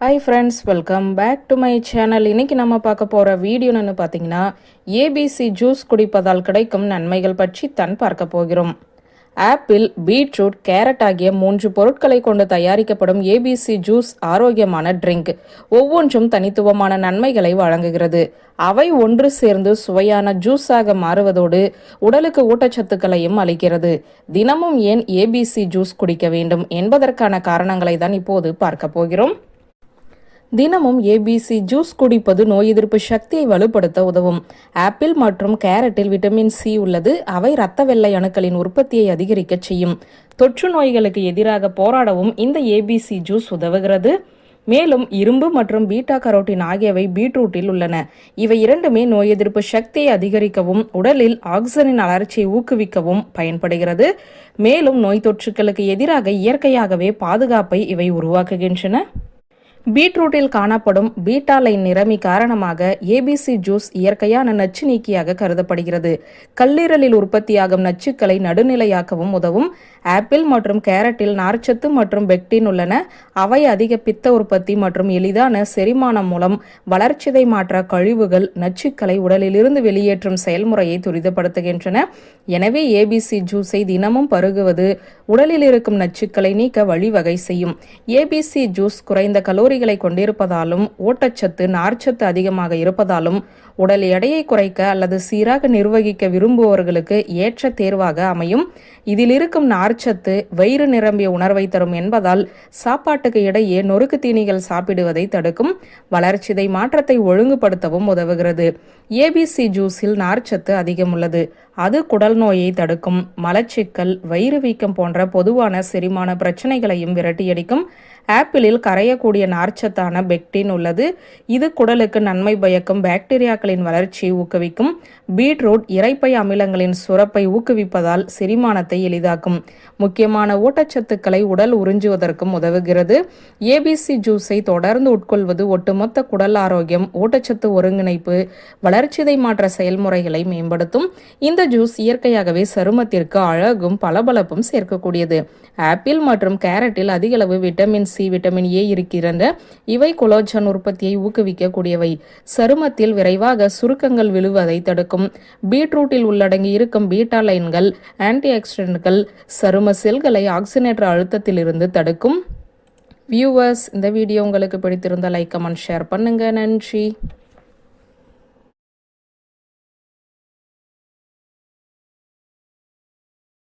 Hi friends welcome back to my channel இன்னைக்கு நம்ம பார்க்க போகிற வீடியோன்னு பார்த்தீங்கன்னா ஏபிசி ஜூஸ் குடிப்பதால் கிடைக்கும் நன்மைகள் பற்றி தான் பார்க்க போகிறோம். ஆப்பிள் பீட்ரூட் கேரட் ஆகிய மூன்று பொருட்களை கொண்டு தயாரிக்கப்படும் ஏபிசி ஜூஸ் ஆரோக்கியமான ட்ரிங்க் ஒவ்வொன்றும் தனித்துவமான நன்மைகளை வழங்குகிறது. அவை ஒன்று சேர்ந்து சுவையான ஜூஸாக மாறுவதோடு உடலுக்கு ஊட்டச்சத்துக்களையும் அளிக்கிறது. தினமும் ஏன் ஏபிசி ஜூஸ் குடிக்க வேண்டும் என்பதற்கான காரணங்களை தான் இப்போது பார்க்க போகிறோம். தினமும் ஏபிசி ஜூஸ் குடிப்பது நோய் எதிர்ப்பு சக்தியை வலுப்படுத்த உதவும். ஆப்பிள் மற்றும் கேரட்டில் விட்டமின் சி உள்ளது. அவை இரத்த வெள்ளை அணுக்களின் உற்பத்தியை அதிகரிக்க செய்யும். தொற்று நோய்களுக்கு எதிராக போராடவும் இந்த ஏபிசி ஜூஸ் உதவுகிறது. மேலும் இரும்பு மற்றும் பீட்டா கரோட்டின் ஆகியவை பீட்ரூட்டில் உள்ளன. இவை இரண்டுமே நோய் எதிர்ப்பு சக்தியை அதிகரிக்கவும் உடலில் ஆக்சிஜனின் அலர்ச்சியை ஊக்குவிக்கவும் பயன்படுகிறது. மேலும் நோய் தொற்றுக்களுக்கு எதிராக இயற்கையாகவே பாதுகாப்பை இவை உருவாக்குகின்றன. பீட்ரூட்டில் காணப்படும் பீட்டாலைன் நிறமி காரணமாக ஏபிசி ஜூஸ் இயற்கையான நச்சு நீக்கியாக கருதப்படுகிறது. கல்லீரலில் உற்பத்தியாகும் நச்சுக்களை நடுநிலையாக்கவும் உதவும். ஆப்பிள் மற்றும் கேரட்டில் நார்ச்சத்து மற்றும் பெக்டின் உள்ளன. அவை அதிக பித்த உற்பத்தி மற்றும் எளிதான செரிமானம் மூலம் வளர்ச்சிதை மாற்ற கழிவுகள் நச்சுக்களை உடலிலிருந்து வெளியேற்றும் செயல்முறையை துரிதப்படுத்துகின்றன. எனவே ஏபிசி ஜூஸை தினமும் பருகுவது உடலில் இருக்கும் நச்சுக்களை நீக்க வழிவகை செய்யும். ஏபிசி ஜூஸ் குறைந்த கலோரிகளை கொண்டிருப்பதாலும் ஊட்டச்சத்து நார்ச்சத்து அதிகமாக இருப்பதாலும் உடல் எடையை குறைக்க அல்லது சீராக நிர்வகிக்க விரும்புபவர்களுக்கு ஏற்ற தேர்வாக அமையும். இதில் இருக்கும் நார்ச்சத்து வயிறு நிரம்பிய உணர்வை தரும் என்பதால் சாப்பாட்டுக்கு இடையே நொறுக்கு தீனிகள் சாப்பிடுவதை தடுக்கும். வளர்ச்சிதை மாற்றத்தை ஒழுங்குபடுத்தவும் உதவுகிறது. ஏபிசி ஜூஸில் நார்ச்சத்து அதிகம் உள்ளது. அது குடல் நோயை தடுக்கும். மலச்சிக்கல் வயிறு வீக்கம் போன்ற பொதுவான செரிமான பிரச்சனைகளையும் விரட்டியடிக்கும். ஆப்பிளில் கரையக்கூடிய நார் நார்ச்சத்தான பெக்டின் உள்ளது. இது குடலுக்கு நன்மை பயக்கும் பாக்டீரியாக்களின் வளர்ச்சியை ஊக்குவிக்கும். பீட்ரூட் இறைப்பை அமிலங்களின் சுரப்பை ஊக்குவிப்பதால் செரிமானத்தை எளிதாக்கும். முக்கியமான ஊட்டச்சத்துக்களை உடல் உறிஞ்சுவதற்கும் உதவுகிறது. ஏபிசி ஜூஸை தொடர்ந்து உட்கொள்வது ஒட்டுமொத்த குடல் ஆரோக்கியம் ஊட்டச்சத்து ஒருங்கிணைப்பு வளர்ச்சிதை மாற்ற செயல்முறைகளை மேம்படுத்தும். இந்த ஜூஸ் இயற்கையாகவே சருமத்திற்கு அழகும் பளபளப்பும் சேர்க்கக்கூடியது. ஆப்பிள் மற்றும் கேரட்டில் அதிகளவு விட்டமின் சி விட்டமின் ஏ இருக்கிறது இவை கொலோஜன் உற்பத்தியை ஊக்குவிக்கக்கூடியவை. சருமத்தில் விரைவாக சுருக்கங்கள் விழுவதை தடுக்கும். பீட்ரூட்டில் உள்ளடங்கி இருக்கும் பீட்டா லைன்கள் ஆன்டி ஆக்சிடென்ட்கள் சரும செல்களை ஆக்சினேற்ற அழுத்தத்திலிருந்து தடுக்கும். வியூவர்ஸ் இந்த வீடியோ உங்களுக்கு பிடித்திருந்த லைக் கமெண்ட் ஷேர் பண்ணுங்க. நன்றி.